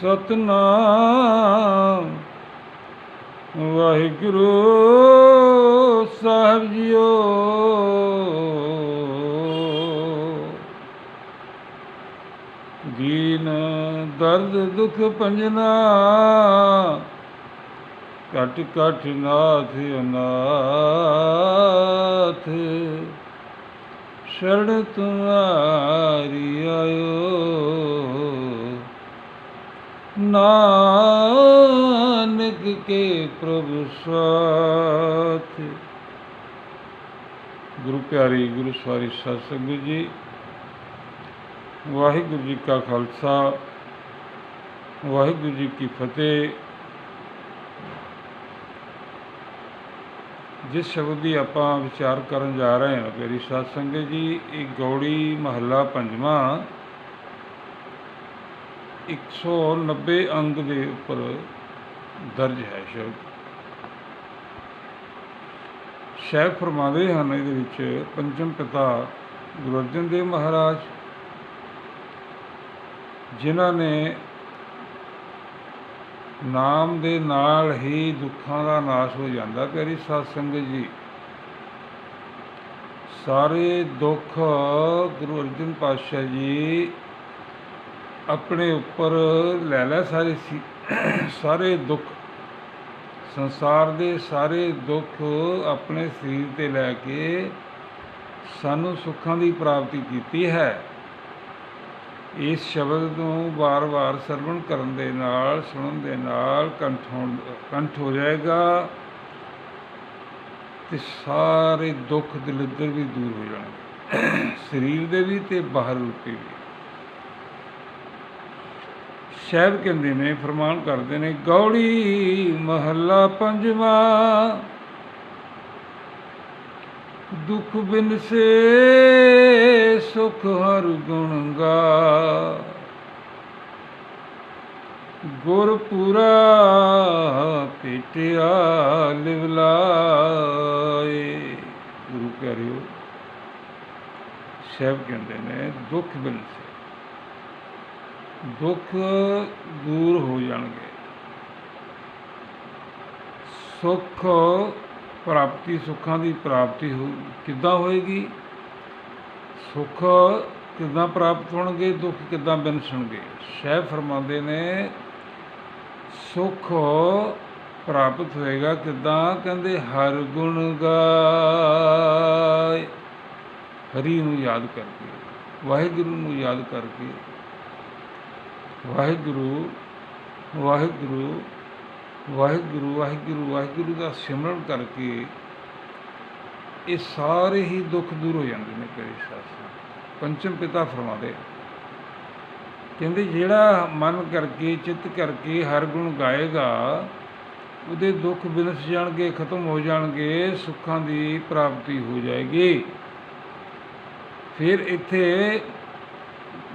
ਸਤਨਾਮ। ਵਾਹਿਗੁਰੂ ਸਾਹਿਬ JIO. ਦੀਨ ਦਰਦ ਦੁਖ ਪੰਜਨਾ ਕਟ ਕਟ ਨਾਥ ਅਨਾਥ। ਸ਼ਰਨ ਤੁਮਾਰੀ ਨਾਨਕ ਕੇ ਪ੍ਰਭੂ ਸਾਥ। ਗੁਰੂ ਪਿਆਰੀ, ਗੁਰੂ ਸਵਾਰੀ ਸਤਸੰਗ ਜੀ, ਵਾਹਿਗੁਰੂ ਜੀ ਕਾ ਖਾਲਸਾ, ਵਾਹਿਗੁਰੂ ਜੀ ਕੀ ਫਤਿਹ। ਜਿਸ ਸ਼ਬਦ ਦੀ ਆਪਾਂ ਵਿਚਾਰ ਕਰਨ ਜਾ ਰਹੇ ਹਾਂ, ਪਿਆਰੀ ਸਤਸੰਗ ਜੀ, ਇਹ ਗੌੜੀ ਮਹੱਲਾ ਪੰਜਵਾਂ 190 ਅੰਗ ਦੇ ਉੱਪਰ ਦਰਜ ਹੈ ਸ਼ਬਦ ਸ਼ੈਖ ਫਰਮਾਉਂਦੇ ਹਨ ਇਹਦੇ ਵਿੱਚ ਪੰਚਮ ਪਿਤਾ ਗੁਰੂ ਅਰਜਨ ਦੇਵ ਮਹਾਰਾਜ, ਜਿਨ੍ਹਾਂ ਨੇ ਨਾਮ ਦੇ ਨਾਲ ਹੀ ਦੁੱਖਾਂ ਦਾ ਨਾਸ਼ ਹੋ ਜਾਂਦਾ। ਪਿਆਰੀ ਸਾਧ ਸੰਗਤ ਜੀ, ਸਾਰੇ ਦੁੱਖ ਗੁਰੂ ਅਰਜਨ ਪਾਤਸ਼ਾਹ ਜੀ ਆਪਣੇ ਉੱਪਰ ਲੈ ਲੈ ਸਾਰੇ ਸੀ, ਸਾਰੇ ਦੁੱਖ। ਸੰਸਾਰ ਦੇ ਸਾਰੇ ਦੁੱਖ ਆਪਣੇ ਸਰੀਰ ਤੇ ਲੈ ਕੇ ਸਾਨੂੰ ਸੁੱਖਾਂ ਦੀ ਪ੍ਰਾਪਤੀ ਕੀਤੀ ਹੈ। ਇਸ ਸ਼ਬਦ ਨੂੰ ਵਾਰ-ਵਾਰ ਸਰਵਣ ਕਰਨ ਦੇ ਨਾਲ, ਸੁਣਨ ਦੇ ਨਾਲ ਕੰਠ ਹੋਣ, ਕੰਠ ਹੋ ਜਾਏਗਾ ਤੇ ਸਾਰੇ ਦੁੱਖ ਦਲਿੱਦਰ ਵੀ ਦੂਰ ਹੋ ਜਾਣਗੇ। ਸਰੀਰ ਦੇ ਵੀ ਤੇ ਬਾਹਰ ਰੂਪੀ ਵੀ। ਸਾਹਿਬ ਕਹਿੰਦੇ ਨੇ, ਫਰਮਾਨ ਕਰਦੇ ਨੇ, ਗੌੜੀ ਮਹੱਲਾ ਪੰਜਵਾਂ। ਦੁਖ ਬਿਨ ਸੇ, ਸੁਖ ਹਰ ਗੁਣ ਗਾ। ਗੁਰ ਪੂਰਾ ਪੇਟਿਆ ਲਿਵਲਾਏ ਗੁਰੂ ਕਹਿ ਰਹੇ ਹੋ ਸ਼ੈਬ ਕਹਿੰਦੇ ਨੇ, ਦੁੱਖ ਬਿਨ ਸੇ। ਦੁੱਖ ਦੂਰ ਹੋ ਜਾਣਗੇ। ਸੁੱਖ ਪ੍ਰਾਪਤੀ, ਸੁੱਖਾਂ ਦੀ ਪ੍ਰਾਪਤੀ ਹੋ, ਕਿੱਦਾਂ ਹੋਏਗੀ? ਸੁੱਖ ਕਿੱਦਾਂ ਪ੍ਰਾਪਤ ਹੋਣਗੇ? ਦੁੱਖ ਕਿੱਦਾਂ ਬਿਨਸਣਗੇ? ਸ਼ਹਿ ਫਰਮਾਉਂਦੇ ਨੇ, ਸੁੱਖ ਪ੍ਰਾਪਤ ਹੋਏਗਾ ਕਿੱਦਾਂ? ਕਹਿੰਦੇ, ਹਰ ਗੁਣ ਗਾਏ। ਹਰੀ ਨੂੰ ਯਾਦ ਕਰਕੇ, ਵਾਹਿਗੁਰੂ ਨੂੰ ਯਾਦ ਕਰਕੇ। ਵਾਹਿਗੁਰੂ ਵਾਹਿਗੁਰੂ ਵਾਹਿਗੁਰੂ ਵਾਹਿਗੁਰੂ ਵਾਹਿਗੁਰੂ ਦਾ ਸਿਮਰਨ ਕਰਕੇ ਇਹ ਸਾਰੇ ਹੀ ਦੁੱਖ ਦੂਰ ਹੋ ਜਾਂਦੇ ਨੇ ਤੇਰੇ ਸਾਥ ਪੰਚਮ ਪਿਤਾ ਫਰਮਾਉਂਦੇ ਕਹਿੰਦੇ ਜਿਹੜਾ ਮਨ ਕਰਕੇ, ਚਿੱਤ ਕਰਕੇ ਹਰ ਗੁਣ ਗਾਏਗਾ, ਉਹਦੇ ਦੁੱਖ ਬਿਨਸ ਜਾਣਗੇ, ਖਤਮ ਹੋ ਜਾਣਗੇ, ਸੁੱਖਾਂ ਦੀ ਪ੍ਰਾਪਤੀ ਹੋ ਜਾਏਗੀ। ਫਿਰ ਇੱਥੇ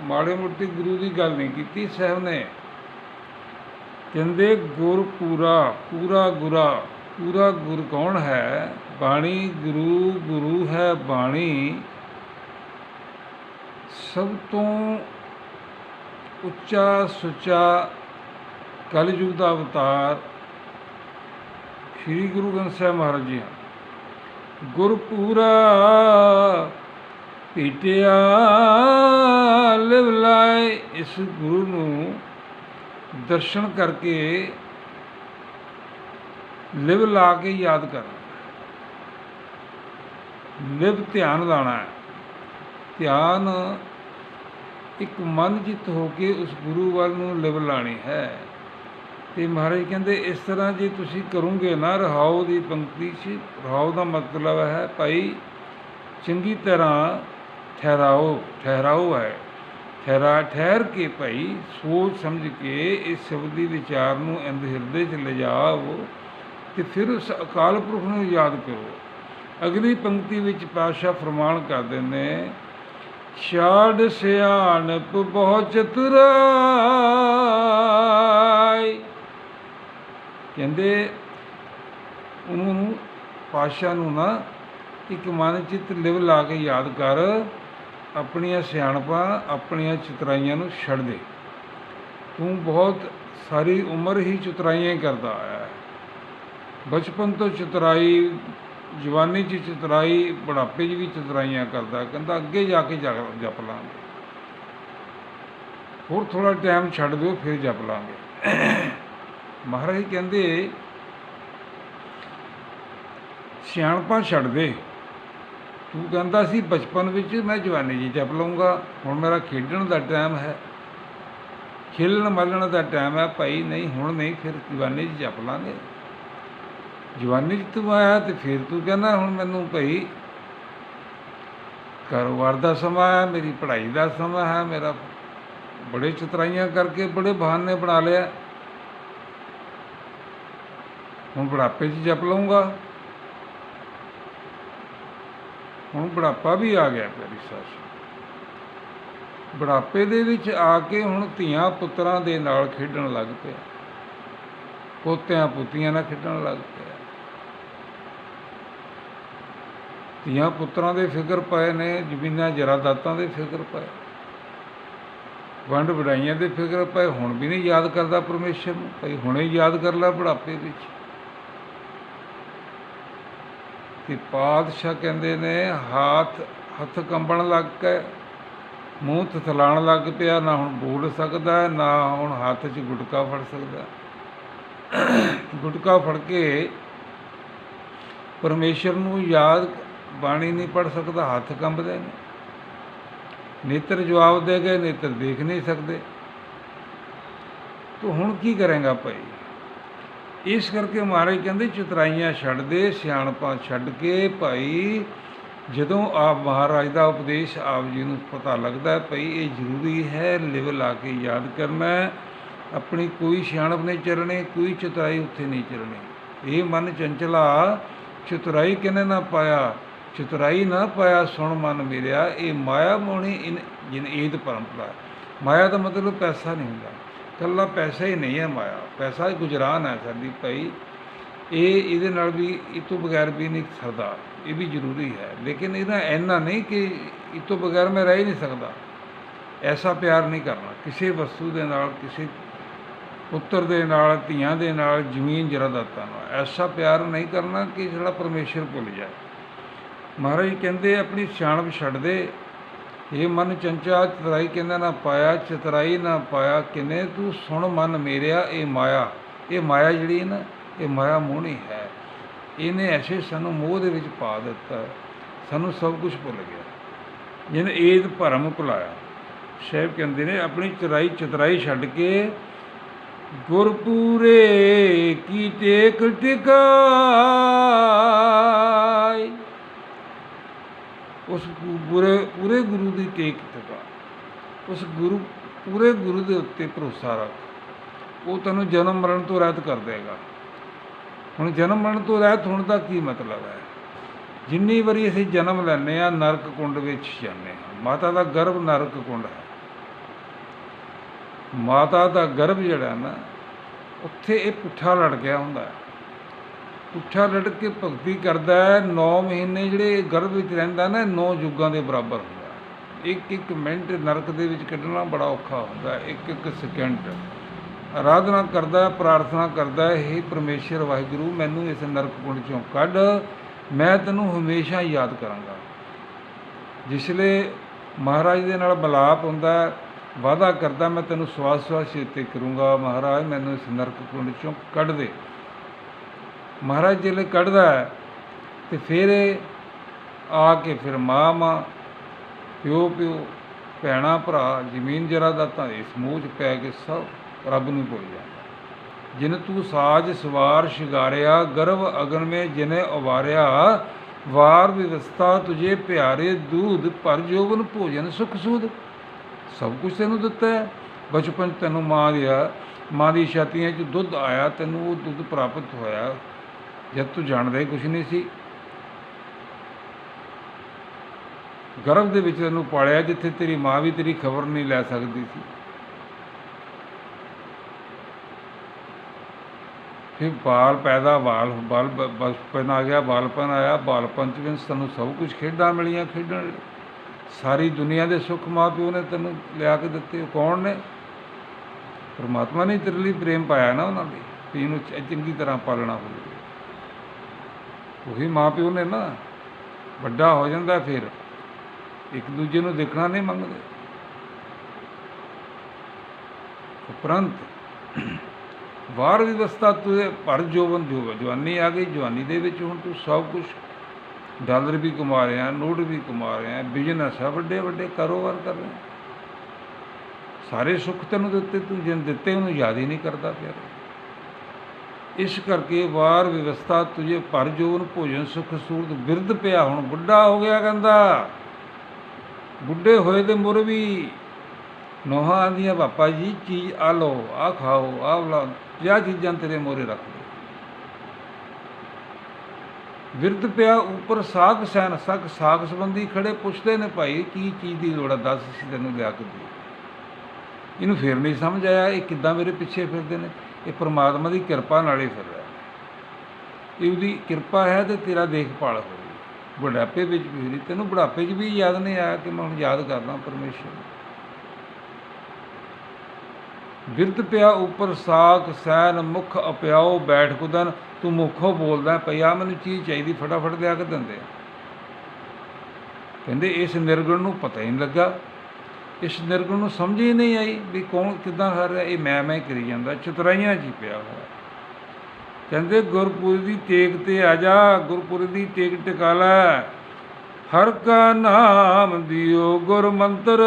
ਮਾੜੇ ਮੋਟੇ ਗੁਰੂ ਦੀ ਗੱਲ ਨਹੀਂ ਕੀਤੀ, ਸਾਹਿਬ ਨੇ ਕਹਿੰਦੇ, ਗੁਰ ਪੂਰਾ ਪੂਰਾ ਗੁਰਾ, ਪੂਰਾ ਗੁਰ ਕੌਣ ਹੈ? ਬਾਣੀ ਗੁਰੂ ਗੁਰੂ ਹੈ ਬਾਣੀ। ਸਭ ਤੋਂ ਉੱਚਾ ਸੁੱਚਾ ਕਲਯੁਗ ਦਾ ਅਵਤਾਰ ਸ੍ਰੀ ਗੁਰੂ ਗ੍ਰੰਥ ਸਾਹਿਬ ਮਹਾਰਾਜ ਜੀ ਹਨ। ਗੁਰ ਪੀਟਿਆ ਲਿਵ ਲਾਏ ਇਸ ਗੁਰੂ ਨੂੰ ਦਰਸ਼ਨ ਕਰਕੇ ਲਿਵ ਲਾ ਕੇ ਯਾਦ ਕਰਨਾ ਲਿਵ ਧਿਆਨ ਲਾਣਾ ਹੈ। ਧਿਆਨ ਇੱਕ ਮਨ ਜਿੱਤ ਹੋ ਕੇ ਉਸ ਗੁਰੂ ਵੱਲ ਨੂੰ ਲਿਵ ਲਾਣੀ ਹੈ। ਤੇ ਮਹਾਰਾਜ ਕਹਿੰਦੇ, ਇਸ ਤਰ੍ਹਾਂ ਜੇ ਤੁਸੀਂ ਕਰੋਗੇ ਨਾ, ਰਹਾਉ ਦੀ ਪੰਕਤੀ 'ਚ, ਰਹਾਉ ਦਾ ਮਤਲਬ ਹੈ ਭਾਈ, ਚੰਗੀ ਤਰ੍ਹਾਂ ਠਹਿਰਾਓ ਠਹਿਰਾਓ ਹੈ। ਠਹਿਰਾ, ਠਹਿਰ ਕੇ ਭਾਈ, ਸੋਚ ਸਮਝ ਕੇ ਇਸ ਸ਼ਬਦ ਦੀ ਵਿਚਾਰ ਨੂੰ ਅੰਦ ਹਿਰਦੇ 'ਚ ਲਿਜਾਓ ਤੇ ਫਿਰ ਉਸ ਅਕਾਲ ਪੁਰਖ ਨੂੰ ਯਾਦ ਕਰੋ। ਅਗਲੀ ਪੰਕਤੀ ਵਿੱਚ ਪਾਸ਼ਾ ਫਰਮਾਨ ਕਰਦੇ ਨੇ, ਛਾੜ ਸਿਆਣਪ ਬਹੁ ਚਤੁਰਾਈ ਕਹਿੰਦੇ ਉਹਨੂੰ ਪਾਸ਼ਾ ਨੂੰ ਨਾ ਇੱਕ ਮਨ ਚਿੱਤ ਲਿਵ ਲਾ ਕੇ ਯਾਦ ਕਰ। ਆਪਣੀਆਂ ਸਿਆਣਪਾਂ ਆਪਣੀਆਂ ਚਤਰਾਈਆਂ ਨੂੰ ਛੱਡ ਦੇ। ਤੂੰ ਬਹੁਤ ਸਾਰੀ ਉਮਰ ਹੀ ਚਤਰਾਈਆਂ ਕਰਦਾ ਆਇਆ ਹੈ। ਬਚਪਨ ਤੋਂ ਚਤਰਾਈ, ਜਵਾਨੀ 'ਚ ਚਤਰਾਈ, ਬੁਢਾਪੇ 'ਚ ਵੀ ਚਤਰਾਈਆਂ ਕਰਦਾ, ਕਹਿੰਦਾ ਅੱਗੇ ਜਾ ਕੇ ਜਾ- ਜਪ ਲਾਂਗੇ। ਹੋਰ ਥੋੜਾ ਟਾਈਮ ਛੱਡ ਦਿਓ, ਫਿਰ ਜਪ ਲਾਂਗੇ। ਮਹਾਰਾਜ ਕਹਿੰਦੇ, ਸਿਆਣਪਾਂ ਛੱਡ ਦੇ। ਤੂੰ ਕਹਿੰਦਾ ਸੀ ਬਚਪਨ ਵਿੱਚ ਮੈਂ ਜਵਾਨੀ 'ਚ ਜਪ ਲਊਂਗਾ ਹੁਣ ਮੇਰਾ ਖੇਡਣ ਦਾ ਟਾਈਮ ਹੈ। ਖੇਲਣ ਮਲਣ ਦਾ ਟਾਈਮ ਹੈ ਭਾਈ, ਨਹੀਂ ਹੁਣ ਨਹੀਂ, ਫਿਰ ਜਵਾਨੀ 'ਚ ਜਪ ਲਾਂਗੇ। ਜਵਾਨੀ 'ਚ ਤੂੰ ਆਇਆ ਤੇ ਫਿਰ ਤੂੰ ਕਹਿੰਦਾ ਹੁਣ ਮੈਨੂੰ ਭਾਈ ਕਾਰੋਬਾਰ ਦਾ ਸਮਾਂ ਹੈ, ਮੇਰੀ ਪੜ੍ਹਾਈ ਦਾ ਸਮਾਂ ਹੈ, ਮੇਰਾ ਬੜੇ ਚਤਰਾਈਆਂ ਕਰਕੇ ਬੜੇ ਬਹਾਨੇ ਬਣਾ ਲਿਆ। ਹੁਣ ਬੁਢਾਪੇ 'ਚ ਜਪ ਲਊਂਗਾ ਹੁਣ ਬੁਢਾਪਾ ਵੀ ਆ ਗਿਆ ਪਿਆਰੀ ਸੱਸ। ਬੁਢਾਪੇ ਦੇ ਵਿੱਚ ਆ ਕੇ ਹੁਣ ਧੀਆਂ ਪੁੱਤਰਾਂ ਦੇ ਨਾਲ ਖੇਡਣ ਲੱਗ ਪਿਆ। ਪੋਤਿਆਂ ਪੁੱਤੀਆਂ ਨਾਲ ਖੇਡਣ ਲੱਗ ਪਿਆ। ਧੀਆਂ ਪੁੱਤਰਾਂ ਦੇ ਫਿਕਰ ਪਏ ਨੇ, ਜ਼ਮੀਨਾਂ ਜਰਾਦਾਤਾਂ ਦੇ ਫਿਕਰ ਪਏ। ਵੰਡ ਵਡਾਈਆਂ ਦੇ ਫਿਕਰ ਪਏ। ਹੁਣ ਵੀ ਨਹੀਂ ਯਾਦ ਕਰਦਾ ਪਰਮੇਸ਼ਰ ਨੂੰ। ਭਈ ਹੁਣੇ ਯਾਦ ਕਰ ਲੈ ਬੁਢਾਪੇ ਵਿੱਚ। ਕਿ ਪਾਤਸ਼ਾਹ ਕਹਿੰਦੇ ਨੇ, ਹੱਥ ਹੱਥ ਕੰਬਣ ਲੱਗ ਕੇ ਮੂੰਹ ਥਥਲਾਣ ਲੱਗ ਪਿਆ, ਨਾ ਹੁਣ ਬੋਲ ਸਕਦਾ, ਨਾ ਹੁਣ ਹੱਥ 'ਚ ਗੁਟਕਾ ਫੜ ਸਕਦਾ। ਗੁਟਕਾ ਫੜ ਕੇ ਪਰਮੇਸ਼ਰ ਨੂੰ ਯਾਦ ਬਾਣੀ ਨਹੀਂ ਪੜ ਸਕਦਾ, ਹੱਥ ਕੰਬਦੇ ਨੇ। ਨੇਤਰ ਜਵਾਬ ਦੇ ਗਏ, ਨੇਤਰ ਦੇਖ ਨਹੀਂ ਸਕਦੇ। ਤੂੰ ਹੁਣ ਕੀ ਕਰੇਗਾ ਭਾਈ? ਇਸ ਕਰਕੇ ਮਹਾਰਾਜ ਕਹਿੰਦੇ, ਚਤਰਾਈਆਂ ਛੱਡ ਦੇ, ਸਿਆਣਪਾਂ ਛੱਡ ਕੇ ਭਾਈ, ਜਦੋਂ ਆਪ ਮਹਾਰਾਜ ਦਾ ਉਪਦੇਸ਼ ਆਪ ਜੀ ਨੂੰ ਪਤਾ ਲੱਗਦਾ ਹੈ, ਭਈ, ਇਹ ਜ਼ਰੂਰੀ ਹੈ, ਲਿਵ ਲਾ ਕੇ ਯਾਦ ਕਰਨਾ ਆਪਣੀ ਕੋਈ ਸਿਆਣਪ ਨਹੀਂ ਚੱਲਣੀ ਕੋਈ ਚਤਰਾਈ ਉੱਥੇ ਨਹੀਂ ਚੱਲਣੀ ਇਹ ਮਨ ਚੰਚਲਾ, ਚਤੁਰਾਈ ਕਿਨੇ ਨਾ ਪਾਇਆ? ਚਤੁਰਾਈ ਨਾ ਪਾਇਆ, ਸੁਣ ਮਨ ਮੇਰਿਆ, ਇਹ ਮਾਇਆ ਮੋਣੀ ਇਨ, ਜਿਨ ਈਦ ਪਰੰਪਰਾ ਮਾਇਆ ਦਾ ਮਤਲਬ ਪੈਸਾ ਨਹੀਂ ਹੁੰਦਾ। ਕੱਲਾ ਪੈਸਾ ਹੀ ਨਹੀਂ ਹੈ ਮਾਇਆ, ਪੈਸਾ ਹੀ ਗੁਜਰਾਨ ਹੈ ਸਾਡੀ ਭਾਈ। ਇਹ ਇਹਦੇ ਨਾਲ ਵੀ ਇਹ ਤੋਂ ਬਗੈਰ ਵੀ ਨਹੀਂ ਸਰਦਾ, ਇਹ ਵੀ ਜ਼ਰੂਰੀ ਹੈ। ਲੇਕਿਨ ਇਹਦਾ ਇੰਨਾ ਨਹੀਂ ਕਿ ਇਹ ਤੋਂ ਬਗੈਰ ਮੈਂ ਰਹਿ ਹੀ ਨਹੀਂ ਸਕਦਾ। ਐਸਾ ਪਿਆਰ ਨਹੀਂ ਕਰਨਾ। ਕਿਸੇ ਵਸਤੂ ਦੇ ਨਾਲ, ਕਿਸੇ ਪੁੱਤਰ ਦੇ ਨਾਲ, ਧੀਆਂ ਦੇ ਨਾਲ, ਜ਼ਮੀਨ ਜਰਾਦਾਤਾਂ ਨਾਲ। ਐਸਾ ਪਿਆਰ ਨਹੀਂ ਕਰਨਾ ਕਿ ਜਿਹੜਾ ਪਰਮੇਸ਼ਰ ਭੁੱਲ ਜਾਏ। ਮਹਾਰਾਜ ਕਹਿੰਦੇ ਆਪਣੀ ਸਿਆਣਪ ਛੱਡ ਦੇ ਇਹ ਮਨ ਚੰਚਾ, ਚਤਰਾਈ ਕਹਿੰਦਾ ਨਾ ਪਾਇਆ, ਚਤਰਾਈ ਨਾ ਪਾਇਆ, ਕਿਨੇ ਤੂੰ ਸੁਣ ਮਨ ਮੇਰਿਆ, ਇਹ ਮਾਇਆ। ਇਹ ਮਾਇਆ ਜਿਹੜੀ ਹੈ ਨਾ, ਇਹ ਮਾਇਆ ਮੋਹਣੀ ਹੈ। ਇਹਨੇ ਐਸੇ ਸਾਨੂੰ ਮੋਹ ਦੇ ਵਿੱਚ ਪਾ ਦਿੱਤਾ। ਸਾਨੂੰ ਸਭ ਕੁਝ ਭੁੱਲ ਗਿਆ। ਜਿਹਨੇ ਏਦ ਭਰਮ ਭੁਲਾਇਆ। ਸ਼ੈਬ ਕਹਿੰਦੇ ਨੇ, ਆਪਣੀ ਚਤਰਾਈ ਚਤਰਾਈ ਛੱਡ ਕੇ ਗੁਰਪੂਰੇ ਕੀ ਟੇਕ ਟਿਕਾਈ ਉਸ ਗੁ- ਪੂਰੇ ਪੂਰੇ ਗੁਰੂ ਦੀ ਟੇਕ ਟਿਕਾ ਉਸ ਗੁਰੂ, ਪੂਰੇ ਗੁਰੂ ਦੇ ਉੱਤੇ ਭਰੋਸਾ ਰੱਖ। ਉਹ ਤੈਨੂੰ ਜਨਮ ਮਰਨ ਤੋਂ ਰਹਿਤ ਕਰ ਦੇਗਾ। ਹੁਣ ਜਨਮ ਮਰਨ ਤੋਂ ਰਹਿਤ ਹੋਣ ਦਾ ਕੀ ਮਤਲਬ ਹੈ? ਜਿੰਨੀ ਵਾਰੀ ਅਸੀਂ ਜਨਮ ਲੈਂਦੇ ਆ ਨਰਕ ਕੁੰਡ ਵਿੱਚ ਜਾਂਦੇ ਹਾਂ। ਮਾਤਾ ਦਾ ਗਰਭ ਨਰਕ ਕੁੰਡ ਹੈ। ਮਾਤਾ ਦਾ ਗਰਭ ਜਿਹੜਾ ਨਾ, ਉੱਥੇ ਇਹ ਪੁੱਠਾ ਲੜ ਗਿਆ ਹੁੰਦਾ ਹੈ। ਪੁੱਠਾ ਲੜ ਕੇ ਭਗਤੀ ਕਰਦਾ ਹੈ 9 ਮਹੀਨੇ ਜਿਹੜੇ ਗਰਭ ਵਿੱਚ ਰਹਿੰਦਾ ਨਾ 9 ਯੁੱਗਾਂ ਦੇ ਬਰਾਬਰ ਹੁੰਦਾ ਇੱਕ ਇੱਕ ਮਿੰਟ ਨਰਕ ਦੇ ਵਿੱਚ ਕੱਢਣਾ ਬੜਾ ਔਖਾ ਹੁੰਦਾ ਇੱਕ ਇੱਕ ਸਕਿੰਟ। ਆਰਾਧਨਾ ਕਰਦਾ ਪ੍ਰਾਰਥਨਾ ਕਰਦਾ ਹੈ ਹੇ ਪਰਮੇਸ਼ਰ ਵਾਹਿਗੁਰੂ ਮੈਨੂੰ ਇਸ ਨਰਕ ਕੁੰਡ ਚੋਂ ਕੱਢ ਮੈਂ ਤੈਨੂੰ ਹਮੇਸ਼ਾ ਯਾਦ ਕਰਾਂਗਾ। ਜਿਸਲੇ ਮਹਾਰਾਜ ਦੇ ਨਾਲ ਬਲਾਪ ਹੁੰਦਾ ਹੈ, ਵਾਅਦਾ ਕਰਦਾ ਮੈਂ ਤੈਨੂੰ ਸਵਾਸ ਸਵਾਸ ਚੇਤੇ ਕਰੂੰਗਾ ਮਹਾਰਾਜ ਮੈਨੂੰ ਇਸ ਨਰਕ ਕੁੰਡ ਚੋਂ ਕੱਢ ਦੇ। ਮਹਾਰਾਜ ਜਿਹੜੇ ਕੱਢਦਾ ਹੈ ਤੇ ਫਿਰ ਇਹ ਆ ਕੇ ਫਿਰ ਮਾਂ ਮਾਂ, ਪਿਓ ਪਿਓ, ਭੈਣਾ ਭਰਾ, ਜ਼ਮੀਨ ਜਰਾ ਦਾ ਤਾਂ ਇਸ ਮੂੰਹ 'ਚ ਪੈ ਕੇ ਸਭ ਰੱਬ ਨੂੰ ਭੁੱਲ ਜਾਂਦਾ। ਜਿਨ ਤੂੰ ਸਾਜ ਸਵਾਰ ਸ਼ਿਗਾਰਿਆ ਗਰਭ ਅਗਨ ਮੇ ਜਿਨੇ ਉਵਾਰਿਆ, ਵਾਰ ਵਿਵਸਥਾ ਤੁਝੇ ਪਿਆਰੇ ਦੂਧ, ਪਰ ਜੋਵਨ ਭੋਜਨ ਸੁਖ ਸੂਦ ਸਭ ਕੁਝ ਤੈਨੂੰ ਦਿੱਤਾ ਹੈ। ਬਚਪਨ 'ਚ ਤੈਨੂੰ ਮਾਂ ਦਿਆ ਮਾਂ ਦੀ ਛਾਤੀਆਂ 'ਚ ਦੁੱਧ ਆਇਆ, ਤੈਨੂੰ ਉਹ ਦੁੱਧ ਪ੍ਰਾਪਤ ਹੋਇਆ। ਜਦ ਤੂੰ ਜਾਣਦਾ ਹੀ ਕੁਝ ਨਹੀਂ ਸੀ। ਗਰਭ ਦੇ ਵਿੱਚ ਤੈਨੂੰ ਪਾਲਿਆ ਜਿੱਥੇ ਤੇਰੀ ਮਾਂ ਵੀ ਤੇਰੀ ਖਬਰ ਨਹੀਂ ਲੈ ਸਕਦੀ ਸੀ। ਫਿਰ ਬਾਲ ਪੈਦਾ, ਬਾਲ ਬਾਲ ਬ- ਬਚਪਨ ਆ ਗਿਆ, ਬਾਲਪਨ ਆਇਆ, ਬਾਲਪਨ ਚ ਵੀ ਤੈਨੂੰ ਸਭ ਕੁਝ ਖੇਡਾਂ ਮਿਲੀਆਂ ਖੇਡਣ ਲਈ। ਸਾਰੀ ਦੁਨੀਆ ਦੇ ਸੁੱਖ ਮਾਂ ਪਿਓ ਨੇ ਤੈਨੂੰ ਲਿਆ ਕੇ ਦਿੱਤੇ, ਉਹ ਕੌਣ ਨੇ? ਪਰਮਾਤਮਾ ਨੇ ਤੇਰੇ ਲਈ ਪ੍ਰੇਮ ਪਾਇਆ ਨਾ ਉਹਨਾਂ ਲਈ ਵੀ ਇਹਨੂੰ ਚੰਗੀ ਤਰ੍ਹਾਂ ਪਾਲਣਾ ਹੋਵੇ। ਉਹੀ ਮਾਂ ਪਿਓ ਨੇ ਨਾ ਵੱਡਾ ਹੋ ਜਾਂਦਾ ਫਿਰ, ਇੱਕ ਦੂਜੇ ਨੂੰ ਦੇਖਣਾ ਨਹੀਂ ਮੰਗਦੇ। ਉਪਰੰਤ ਵਾਰ ਵਿਵਸਥਾ ਤੁਝੇ ਭਰ ਜੋਬਨ ਜੋਗਾ ਜਵਾਨੀ ਆ ਗਈ, ਜਵਾਨੀ ਦੇ ਵਿੱਚ ਹੁਣ ਤੂੰ ਸਭ ਕੁਝ ਡਾਲਰ ਵੀ ਕਮਾ ਰਿਹਾ, ਨੋਟ ਵੀ ਕਮਾ ਰਿਹਾ, ਬਿਜ਼ਨਸ ਆ, ਵੱਡੇ ਵੱਡੇ ਕਾਰੋਬਾਰ ਕਰ ਰਿਹਾ। ਸਾਰੇ ਸੁੱਖ ਤੈਨੂੰ ਦਿੱਤੇ, ਤੂੰ ਜਿਨ ਦਿੱਤੇ ਉਹਨੂੰ ਯਾਦ ਹੀ ਨਹੀਂ ਕਰਦਾ ਪਿਆ। ਇਸ ਕਰਕੇ ਵਾਰ ਵਿਵਸਥਾ ਤੁਝੇ ਭਰ ਜੋਨ ਭੋਜਨ ਸੁਖ ਸੂਰਤ ਬਿਰਧ ਪਿਆ ਹੁਣ ਬੁੱਢਾ ਹੋ ਗਿਆ ਕਹਿੰਦਾ। ਬੁੱਢੇ ਹੋਏ ਦੇ ਮੁਰ ਵੀ। ਨੋਹਾਂ ਆਂਦੀਆਂ ਪਾਪਾ ਜੀ, ਚੀਜ਼ ਆ ਲਓ, ਆ ਖਾਓ, ਆ ਲਾ ਜਿਆ ਚੀਜ਼ਾਂ ਤੇਰੇ ਮੋਰੇ ਰੱਖ ਦੇ। ਵਿਰਧ ਪਿਆ ਉੱਪਰ ਸਾਖ ਸੈਨ, ਸਖ ਸਾਖ ਸੰਬੰਧੀ ਖੜੇ ਪੁੱਛਦੇ ਨੇ, ਭਾਈ, ਕੀ ਚੀਜ਼ ਦੀ ਲੋੜ ਆ? ਦੱਸ ਅਸੀਂ ਤੈਨੂੰ ਲਿਆ ਕੇ ਦੇ। ਇਹਨੂੰ ਫੇਰ ਨਹੀਂ ਸਮਝ ਆਇਆ, ਇਹ ਕਿੱਦਾਂ ਮੇਰੇ ਪਿੱਛੇ ਫਿਰਦੇ ਨੇ? ਇਹ ਪ੍ਰਮਾਤਮਾ ਦੀ ਕਿਰਪਾ ਨਾਲ ਹੀ ਫਿਰ ਰਿਹਾ। ਇਹ ਉਹਦੀ ਕਿਰਪਾ ਹੈ ਤੇ ਤੇਰਾ ਦੇਖਭਾਲ ਹੋ ਬੁਢਾਪੇ ਵਿੱਚ ਵੀ ਹੋ ਤੈਨੂੰ ਬੁਢਾਪੇ 'ਚ ਵੀ ਯਾਦ ਨਹੀਂ ਆਇਆ ਕਿ ਮੈਂ ਹੁਣ ਯਾਦ ਕਰਦਾ ਪਰਮੇਸ਼ਰ ਨੂੰ? ਬਿਰਧ ਪਿਆ ਉੱਪਰ ਸਾਖ, ਸੈਨ, ਮੁਖ ਅਪਿਆਓ ਬੈਠ ਕੁਦਨ, ਤੂੰ ਮੁਖੋਂ ਬੋਲਦਾ ਪਿਆ ਮੈਨੂੰ ਚੀਜ਼ ਚਾਹੀਦੀ, ਫਟਾਫਟ ਲਿਆ ਕੇ ਦਿੰਦੇ ਕਹਿੰਦੇ ਇਸ ਨਿਰਗੁਣ ਨੂੰ ਪਤਾ ਹੀ ਨਹੀਂ ਲੱਗਾ। ਇਸ ਨਿਰਗੁਣ ਨੂੰ ਸਮਝ ਹੀ ਨਹੀਂ ਆਈ ਵੀ ਕੌਣ ਕਿੱਦਾਂ ਕਰ ਰਿਹਾ। ਇਹ ਮੈਂ ਮੈਂ ਕਰੀ ਜਾਂਦਾ। ਚਤਰਾਈਆਂ 'ਚ ਹੀ ਪਿਆ ਹੋਇਆ। ਕਹਿੰਦੇ ਗੁਰਪੁਰ ਦੀ ਟੇਕ ਤੇ ਆ ਜਾ ਗੁਰਪੁਰ ਦੀ ਟੇਕ ਟਿਕਾ ਲੈ। ਹਰ ਕਾ ਨਾਮ ਦਿਓ ਗੁਰ ਮੰਤਰ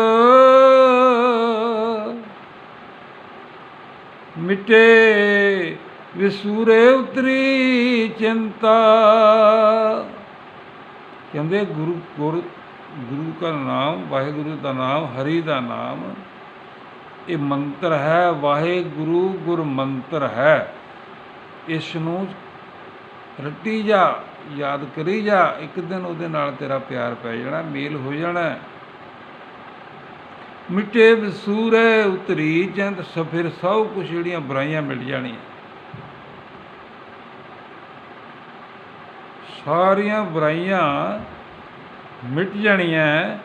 ਮਿਟੇ ਵਿਸੂਰੇ ਉਤਰੀ ਚਿੰਤਾ। ਕਹਿੰਦੇ, ਗੁਰੂ, ਗੁਰ ਗੁਰੂ ਦਾ ਨਾਮ, ਵਾਹਿਗੁਰੂ ਦਾ ਨਾਮ, ਹਰੀ ਦਾ ਨਾਮ, ਇਹ ਮੰਤਰ ਹੈ, ਵਾਹਿਗੁਰੂ ਗੁਰ ਮੰਤਰ ਹੈ। ਇਸ ਨੂੰ ਰੱਟੀ ਜਾ, ਯਾਦ ਕਰੀ ਜਾ, ਇੱਕ ਦਿਨ ਉਹਦੇ ਨਾਲ ਤੇਰਾ ਪਿਆਰ ਪੈ ਜਾਣਾ, ਮੇਲ ਹੋ ਜਾਣਾ। ਮਿਟੇ ਵਸੂਰੇ ਉਤਰੀ, ਚੰਦ ਸਫਿਰ, ਸਭ ਕੁਛ ਜਿਹੜੀਆਂ ਬੁਰਾਈਆਂ ਮਿਟ ਜਾਣੀਆਂ। ਸਾਰੀਆਂ ਬੁਰਾਈਆਂ ਮਿਟ ਜਾਣੀ ਹੈ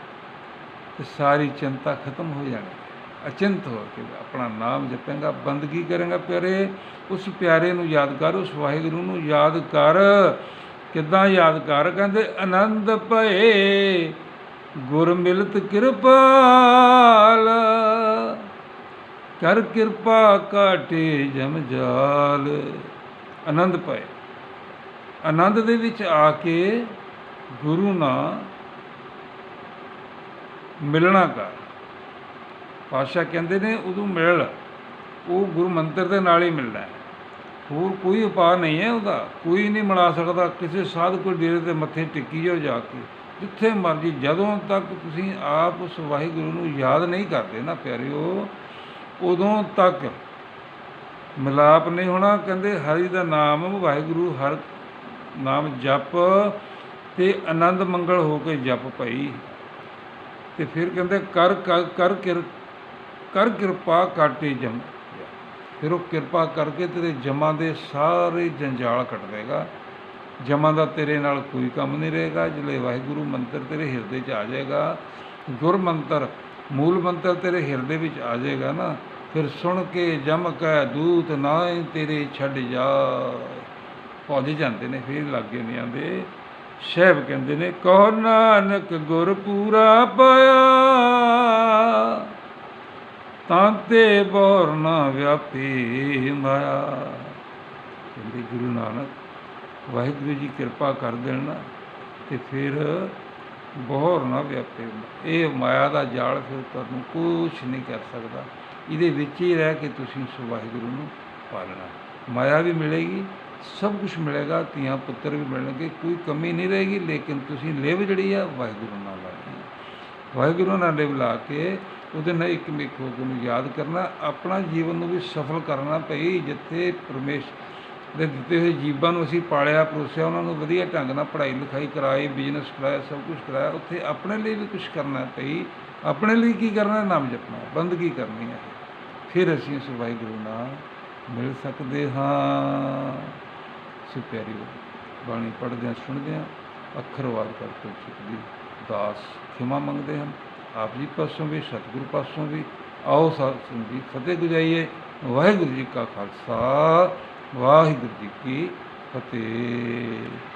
ਤੇ ਸਾਰੀ ਚਿੰਤਾ ਖਤਮ ਹੋ ਜਾਣੀ ਅਚਿੰਤ ਹੋ ਕੇ ਆਪਣਾ ਨਾਮ ਜਪੇਗਾ, ਬੰਦਗੀ ਕਰੇਗਾ ਪਿਆਰੇ, ਉਸ ਪਿਆਰੇ ਨੂੰ ਯਾਦ ਕਰ, ਉਸ ਵਾਹਿਗੁਰੂ ਨੂੰ ਯਾਦ ਕਰ। ਕਿੱਦਾਂ ਯਾਦ ਕਰ? ਕਹਿੰਦੇ, ਆਨੰਦ ਭਏ, ਗੁਰ ਮਿਲਤ ਕਿਰਪਾਲ, ਕਰ ਕਿਰਪਾ ਕਾਟੇ ਜਮ ਜਾਲ। ਆਨੰਦ ਪਏ ਆਨੰਦ ਦੇ ਵਿੱਚ ਆ ਕੇ ਗੁਰੂ ਨਾਲ ਮਿਲਣਾ ਕਰ ਪਾਸ਼ਾ ਕਹਿੰਦੇ ਨੇ, ਉਦੋਂ ਮਿਲ। ਉਹ ਗੁਰੂ ਮੰਤਰ ਦੇ ਨਾਲ ਹੀ ਮਿਲਣਾ ਹੈ। ਹੋਰ ਕੋਈ ਉਪਾਅ ਨਹੀਂ ਹੈ ਉਹਦਾ। ਕੋਈ ਨਹੀਂ ਮਿਲਾ ਸਕਦਾ। ਕਿਸੇ ਸਾਧ ਕੋਈ ਡੇਰੇ ਦੇ ਮੱਥੇ ਟਿੱਕੀ ਜਾਓ ਜਾ ਕੇ। ਜਿੱਥੇ ਮਰਜ਼ੀ, ਜਦੋਂ ਤੱਕ ਤੁਸੀਂ ਆਪ ਉਸ ਵਾਹਿਗੁਰੂ ਨੂੰ ਯਾਦ ਨਹੀਂ ਕਰਦੇ ਨਾ ਪਿਆਰਿਓ, ਉਦੋਂ ਤੱਕ ਮਿਲਾਪ ਨਹੀਂ ਹੋਣਾ। ਕਹਿੰਦੇ, ਹਰੀ ਦਾ ਨਾਮ ਵਾਹਿਗੁਰੂ ਹਰ ਨਾਮ ਜਪ ਤੇ ਆਨੰਦ ਮੰਗਲ ਹੋ ਕੇ ਜਪ ਭਈ। ਤੇ ਫਿਰ ਕਹਿੰਦੇ ਕਰ ਕਰ ਕਰ ਕਿਰ- ਕਰ ਕਿਰਪਾ ਕਾਟੇ ਜਮ। ਫਿਰ ਉਹ ਕਿਰਪਾ ਕਰਕੇ ਤੇਰੇ ਜਮਾਂ ਦੇ ਸਾਰੇ ਜੰਜਾਲ ਕੱਟ ਦੇਗਾ। ਜਮਾਂ ਦਾ ਤੇਰੇ ਨਾਲ ਕੋਈ ਕੰਮ ਨਹੀਂ ਰਹੇਗਾ। ਜਿਹੜੇ ਵਾਹਿਗੁਰੂ ਮੰਤਰ ਤੇਰੇ ਹਿਰਦੇ 'ਚ ਆ ਜਾਏਗਾ, ਗੁਰ ਮੰਤਰ, ਮੂਲ ਮੰਤਰ ਤੇਰੇ ਹਿਰਦੇ ਵਿੱਚ ਆ ਜਾਏਗਾ ਨਾ, ਫਿਰ ਸੁਣ ਕੇ ਜਮ ਕੈ ਦੂਤ ਨਾਏ ਤੇਰੇ ਛੱਡ ਜਾ। ਭੁੱਜ ਜਾਂਦੇ ਨੇ, ਫਿਰ ਲੱਗੇ ਨਹੀਂ ਆਂਦੇ ਸਾਹਿਬ ਕਹਿੰਦੇ ਨੇ, ਕਹੋ ਨਾਨਕ ਗੁਰ ਪੂਰਾ ਪਾਇਆ। ਤਾਂ ਤੇ ਬੋਰ ਨਾ ਵਿਆਪੀ ਮਾਇਆ। ਕਹਿੰਦੇ ਗੁਰੂ ਨਾਨਕ, ਵਾਹਿਗੁਰੂ ਜੀ ਕਿਰਪਾ ਕਰ ਦੇਣਾ ਨਾ, ਤੇ ਫਿਰ ਬੋਰ ਨਾ ਵਿਆਪੇ। ਇਹ ਮਾਇਆ ਦਾ ਜਾਲ ਫਿਰ ਤੁਹਾਨੂੰ ਕੁਝ ਨਹੀਂ ਕਰ ਸਕਦਾ। ਇਹਦੇ ਵਿੱਚ ਹੀ ਰਹਿ ਕੇ ਤੁਸੀਂ ਉਸ ਵਾਹਿਗੁਰੂ ਨੂੰ ਪਾਲਣਾ। ਮਾਇਆ ਵੀ ਮਿਲੇਗੀ ਸਭ ਕੁਝ ਮਿਲੇਗਾ, ਧੀਆਂ ਪੁੱਤਰ ਵੀ ਮਿਲਣਗੇ, ਕੋਈ ਕਮੀ ਨਹੀਂ ਰਹੇਗੀ, ਲੇਕਿਨ ਤੁਸੀਂ ਲਿਵ ਜਿਹੜੀ ਆ, ਵਾਹਿਗੁਰੂ ਨਾਲ ਲਾਣੀ ਵਾਹਿਗੁਰੂ ਨਾਲ ਲਿਵ ਲਾ ਕੇ ਉਹਦੇ ਨਾਲ ਇੱਕ ਮਿੱਕ ਹੋ ਕੇ ਉਹਨੂੰ ਯਾਦ ਕਰਨਾ, ਆਪਣਾ ਜੀਵਨ ਨੂੰ ਵੀ ਸਫਲ ਕਰਨਾ ਭਈ, ਜਿੱਥੇ ਪਰਮੇਸ਼ ਦੇ ਦਿੱਤੇ ਹੋਏ ਜੀਵਾਂ ਨੂੰ ਅਸੀਂ ਪਾਲਿਆ, ਪਰੋਸਿਆ, ਉਹਨਾਂ ਨੂੰ ਵਧੀਆ ਢੰਗ ਨਾਲ ਪੜ੍ਹਾਈ ਲਿਖਾਈ ਕਰਾਈ ਬਿਜ਼ਨਸ ਕਰਾਇਆ, ਸਭ ਕੁਝ ਕਰਾਇਆ, ਉੱਥੇ ਆਪਣੇ ਲਈ ਵੀ ਕੁਝ ਕਰਨਾ ਭਈ, ਆਪਣੇ ਲਈ ਕੀ ਕਰਨਾ, ਨਾਮ ਜਪਣਾ, ਬੰਦਗੀ ਕਰਨੀ ਹੈ। ਫਿਰ ਅਸੀਂ ਉਸ ਵਾਹਿਗੁਰੂ ਨਾਲ ਮਿਲ ਸਕਦੇ ਹਾਂ। ਸੋ ਪਿਆਰੀ ਬਾਣੀ ਪੜ੍ਹਦੇ ਹਾਂ ਸੁਣਦੇ ਹਾਂ ਅੱਖਰਵਾਦ ਕਰਕੇ ਸੁਖਦੀ ਦਾਸ ਖਿਮਾ ਮੰਗਦੇ ਹਨ। ਆਪ ਜੀ ਪਾਸੋਂ ਵੀ, ਸਤਿਗੁਰੂ ਪਾਸੋਂ ਵੀ, ਆਓ ਸਾਧ ਸੰਗਤ ਜੀ ਫਤਿਹ ਗੁਜਾਈਏ। ਵਾਹਿਗੁਰੂ ਜੀ ਕਾ ਖਾਲਸਾ, ਵਾਹਿਗੁਰੂ ਜੀ ਕੀ ਫਤਿਹ।